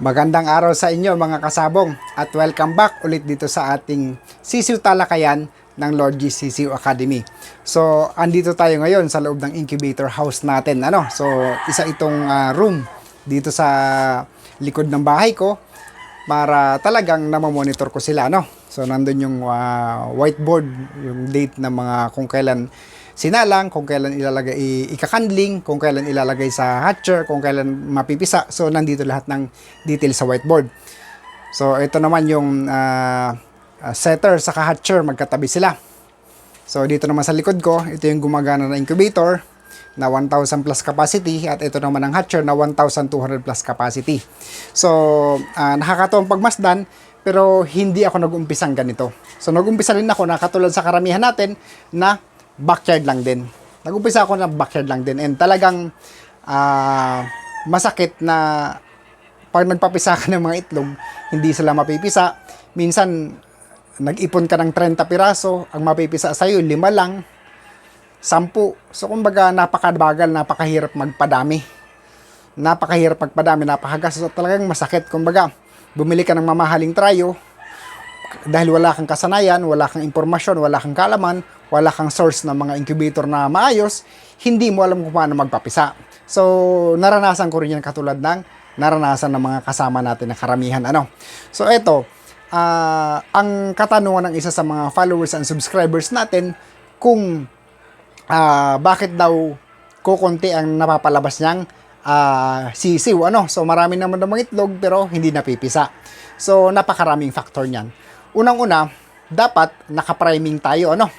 Magandang araw sa inyo mga kasabong at welcome back ulit dito sa ating Sisiw Talakayan ng Lord G. Sisiw Academy. So, andito tayo ngayon sa loob ng incubator house natin. Ano? So, isa itong ah, room dito sa likod ng bahay ko para talagang namamonitor ko sila. Ano? So, nandun yung ah, whiteboard, yung date ng mga kung kailan sinalang, kung kailan ilalagay ikakandling, kung kailan ilalagay sa hatcher, kung kailan mapipisa. So, nandito lahat ng detail sa whiteboard. So, ito naman yung ah, setter sa hatcher, magkatabi sila. So, dito naman sa likod ko, ito yung gumagana na incubator na 1,000 plus capacity at ito naman ang hatcher na 1,200 plus capacity. So, ah, nakakatuwang pagmasdan pero hindi ako nag-umpisang ganito. So, nag-umpisa rin ako na katulad sa karamihan natin na backyard lang din. Nag-umpisa ako na backyard lang din and talagang ah, masakit na pag nagpapisa ka ng mga itlog, hindi sila mapipisa. Minsan, nag-ipon ka ng 30 piraso, ang mapipisa sa'yo, lima lang, 10. So, kumbaga, napakabagal, napakahirap magpadami. Napakahirap magpadami, napakagas. So, talagang masakit. Kumbaga, bumili ka ng mamahaling trayo, dahil wala kang kasanayan, wala kang impormasyon, wala kang kalaman, wala kang source ng mga incubator na maayos, hindi mo alam kung paano magpapisa. So, naranasan ko rin yan katulad ng naranasan ng mga kasama natin na karamihan. Ano? So, eto, ah, ang katanungan ng isa sa mga followers and subscribers natin kung ah, bakit daw kukunti ang napapalabas niyang ah, sisiw. Ano? So, marami naman ng mga itlog pero hindi napipisa. So, napakaraming factor niyan. Unang-una, dapat naka-priming tayo. Ano?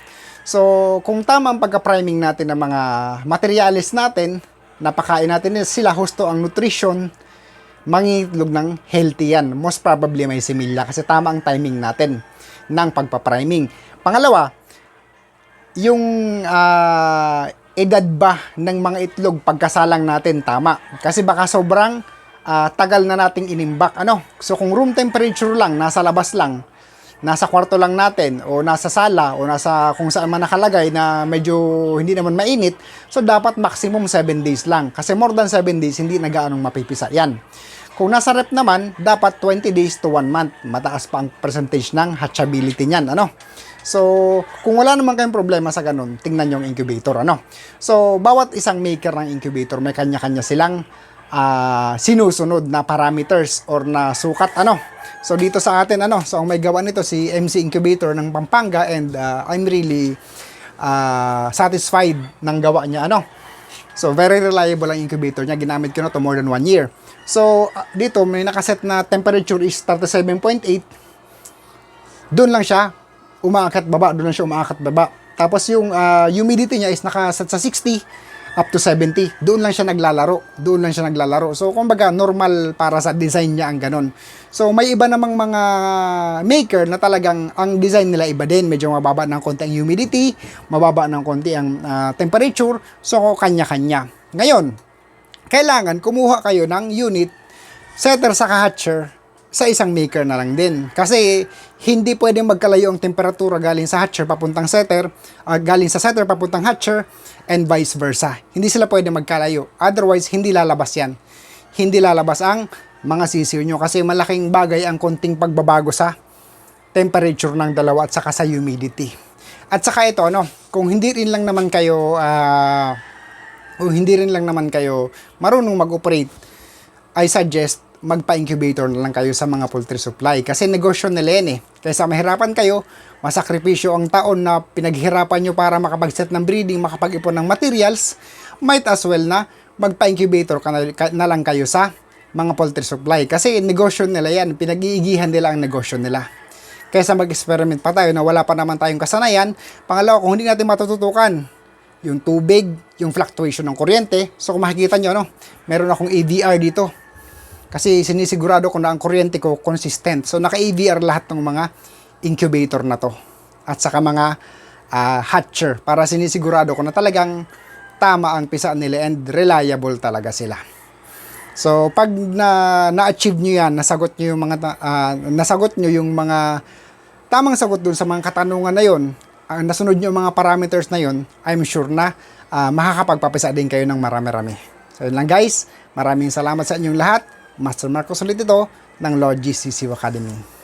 So, kung tama ang pagka-priming natin ng mga materialis natin, napakain natin sila husto ang nutrition, mangitlog ng healthy yan. Most probably may similya kasi tama ang timing natin ng pagpa-priming. Pangalawa, yung ah, edad ba ng mga itlog pagkasalang natin tama. Kasi baka sobrang ah, tagal na nating inimbak. Ano? So kung room temperature lang, nasa labas lang, nasa kwarto lang natin o nasa sala o nasa kung saan man nakalagay na medyo hindi naman mainit, so dapat maximum 7 days lang. Kasi more than 7 days, hindi na gaanong mapipisa yan. Kung nasa rep naman, dapat 20 days to 1 month. Mataas pa ang percentage ng hatchability niyan. Ano? So, kung wala naman kayong problema sa ganun, tingnan yung incubator. Ano? So, bawat isang maker ng incubator, may kanya-kanya silang ah, sinusunod na parameters or na sukat. Ano? So, dito sa atin, ano? So, ang may gawa nito si MC Incubator ng Pampanga and ah, I'm really ah, satisfied ng gawa niya. Ano? So, very reliable ang incubator niya. Ginamit ko na to more than one year. So, ah, dito may nakaset na temperature is 37.8. Doon lang siya umaakat baba, doon lang siya umaakat baba. Tapos yung ah, humidity niya is nakaset sa 60 up to 70. Doon lang siya naglalaro. Doon lang siya naglalaro. So, kumbaga, normal para sa design niya ang ganon. So, may iba namang mga maker na talagang ang design nila iba din. Medyo mababa ng konti ang humidity, mababa ng konti ang ah, temperature. So, kanya-kanya. Ngayon, kailangan kumuha kayo ng unit setter sa hatcher sa isang maker na lang din. Kasi hindi pwedeng magkalayo ang temperatura galing sa hatcher papuntang setter, ah, galing sa setter papuntang hatcher, and vice versa. Hindi sila pwedeng magkalayo. Otherwise, hindi lalabas yan. Hindi lalabas ang mga sisiw nyo kasi malaking bagay ang konting pagbabago sa temperature ng dalawa at saka sa humidity. At saka ito, ano, kung hindi rin lang naman kayo ah, o hindi rin lang naman kayo marunong mag-operate, I suggest magpa-incubator na lang kayo sa mga poultry supply. Kasi negosyo nila yan eh. Kaysa mahirapan kayo, masakripisyo ang taon na pinaghirapan nyo para makapag-set ng breeding, makapag-ipon ng materials, might as well na magpa-incubator ka na, ka- na lang kayo sa mga poultry supply. Kasi negosyo nila yan. Pinag-iigihan nila ang negosyo nila. Kaysa mag-experiment pa tayo na wala pa naman tayong kasanayan. Pangalawa, kung hindi natin matututukan, yung tubig, yung fluctuation ng kuryente. So kung makikita nyo, no, meron akong AVR dito. Kasi sinisigurado ko na ang kuryente ko consistent. So naka-AVR lahat ng mga incubator na to. At saka mga ah, hatcher para sinisigurado ko na talagang tama ang pisa nila and reliable talaga sila. So pag na na-achieve nyo yan, nasagot nyo yung mga ah, nasagot nyo yung mga tamang sagot dun sa mga katanungan na yon, ang nasunod nyo yung mga parameters na yon, I'm sure na ah, makakapagpapisa din kayo ng marami-rami. So yun lang guys, maraming salamat sa inyong lahat. Master Marcos ulit ito ng Lord GCC Academy.